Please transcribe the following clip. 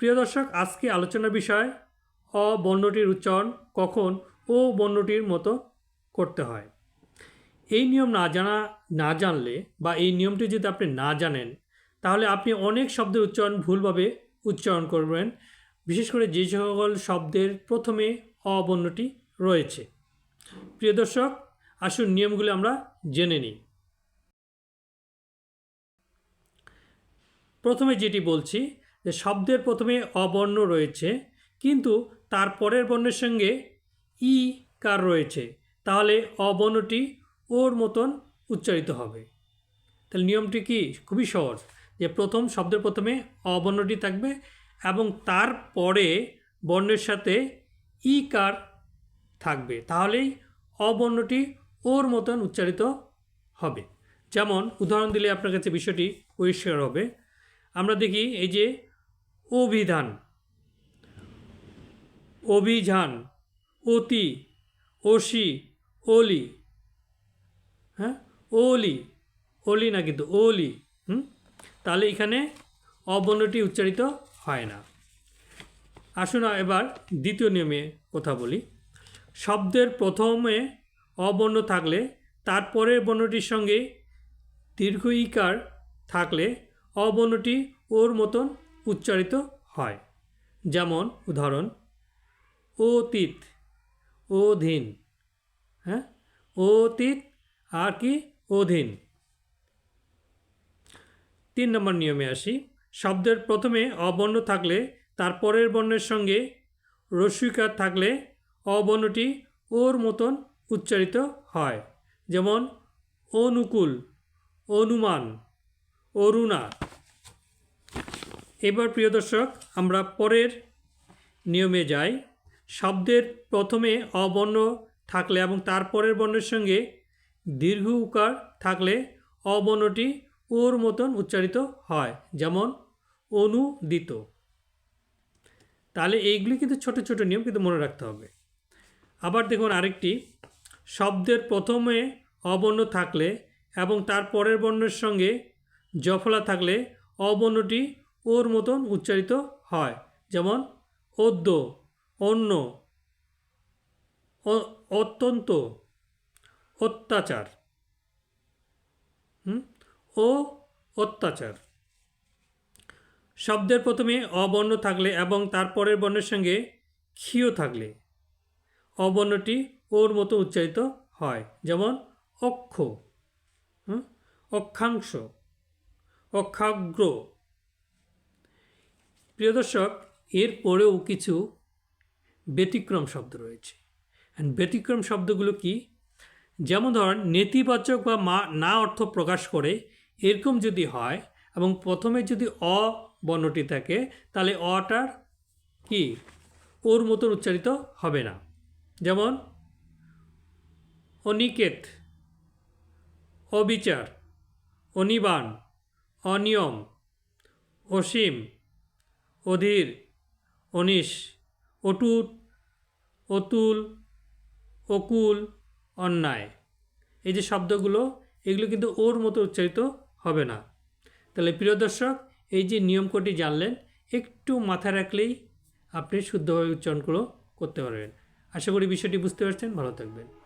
প্রিয় দর্শক, আজকে আলোচনার বিষয় অ বর্ণটির উচ্চারণ কখন ও বর্ণটির মতো করতে হয়। এই নিয়ম না জানা, না জানলে বা এই নিয়মটি যদি আপনি না জানেন, তাহলে আপনি অনেক শব্দের উচ্চারণ ভুলভাবে উচ্চারণ করবেন। বিশেষ করে যে সকল শব্দের প্রথমে অ বর্ণটি রয়েছে। প্রিয় দর্শক, আসুন নিয়মগুলো আমরা জেনে নিই। প্রথমে যেটি বলছি যে শব্দের প্রথমে অবর্ণ রয়েছে, কিন্তু তার পরের বর্ণের সঙ্গে ই কার রয়েছে, তাহলে অবর্ণটি ওর মতন উচ্চারিত হবে। তাহলে নিয়মটি কি? খুবই সহজ। যে প্রথম শব্দের প্রথমে অবর্ণটি থাকবে এবং তারপরে বর্ণের সাথে ই কার থাকবে, তাহলেই অবর্ণটি ওর মতন উচ্চারিত হবে। যেমন উদাহরণ দিলে আপনার কাছে বিষয়টি পরিষ্কার হবে। আমরা দেখি এই যে অভিধান। অভিযান, অতি, অসি, অলি। হ্যাঁ? ওলি অলি না কিন্তু ওলি হুম? তাহলে এখানে অবর্ণটি উচ্চারিত হয় না। আসুন এবার দ্বিতীয় নিয়মে কথা বলি। শব্দের প্রথমে অবর্ণ থাকলে তারপরের বর্ণটির সঙ্গে দীর্ঘ ইকার থাকলে, অবর্ণটি ওর মতন উচ্চারিত হয়। যেমন, উদাহরণ, অতীত, অধীন হ্যাঁ? অতীত আর কি? অধীন। তিন নম্বর নিয়মে আসি। শব্দের প্রথমে অবর্ণ থাকলে তারপরের বর্ণের সঙ্গে রস্বীকার থাকলে অবর্ণটি ওর মতন উচ্চারিত হয়। যেমন, অনুকূল, অনুমান, অরুণা। এবার প্রিয় দর্শক, আমরা পরের নিয়মে যাই। শব্দের প্রথমে অবর্ণ থাকলে এবং তারপরের বর্ণের সঙ্গে দীর্ঘ উকার থাকলে অবর্ণটি ওর মতন উচ্চারিত হয়, যেমন অনুদিত। তাহলে এইগুলি কিন্তু ছোট ছোট নিয়ম কিন্তু মনে রাখতে হবে। আবার দেখুন আরেকটি, শব্দের প্রথমে অবর্ণ থাকলে এবং তার পরের বর্ণের সঙ্গে জফলা থাকলে অবর্ণটি ওর মতন উচ্চারিত হয়। যেমন, অদ্য অন্য অত্যন্ত, অত্যাচার? ও, অত্যাচার। শব্দের প্রথমে অবর্ণ থাকলে এবং তারপরের বর্ণের সঙ্গে ক্ষীয় থাকলে। অবর্ণটি ওর মতো উচ্চারিত হয়। যেমন, অক্ষ? অক্ষাংশ। অক্ষাগ্র। প্রিয় দর্শক, এর পরেও কিছু ব্যতিক্রম শব্দ রয়েছে। ব্যতিক্রম শব্দগুলো কি? যেমন ধরেন, নেতিবাচক বা মা, না অর্থ প্রকাশ করে, এরকম যদি হয় এবং প্রথমে যদি অ বর্ণটি থাকে, তাহলে অটার কি? ওর মতন উচ্চারিত হবে না। যেমন, অনিকেত, অবিচার, অনিবান, অনিয়ম, অসীম অধীর, অনিশ, অটুট, অতুল, অকুল, অন্যায়। এই যে শব্দগুলো, এগুলো কিন্তু ওর মতো উচ্চারিত হবে না। তাহলে প্রিয় দর্শক, এই যে নিয়ম কটি জানলেন, একটু মাথায় রাখলেই আপনি শুদ্ধভাবে উচ্চারণগুলো করতে পারবেন। আশা করি বিষয়টি বুঝতে পারছেন। ভালো থাকবেন।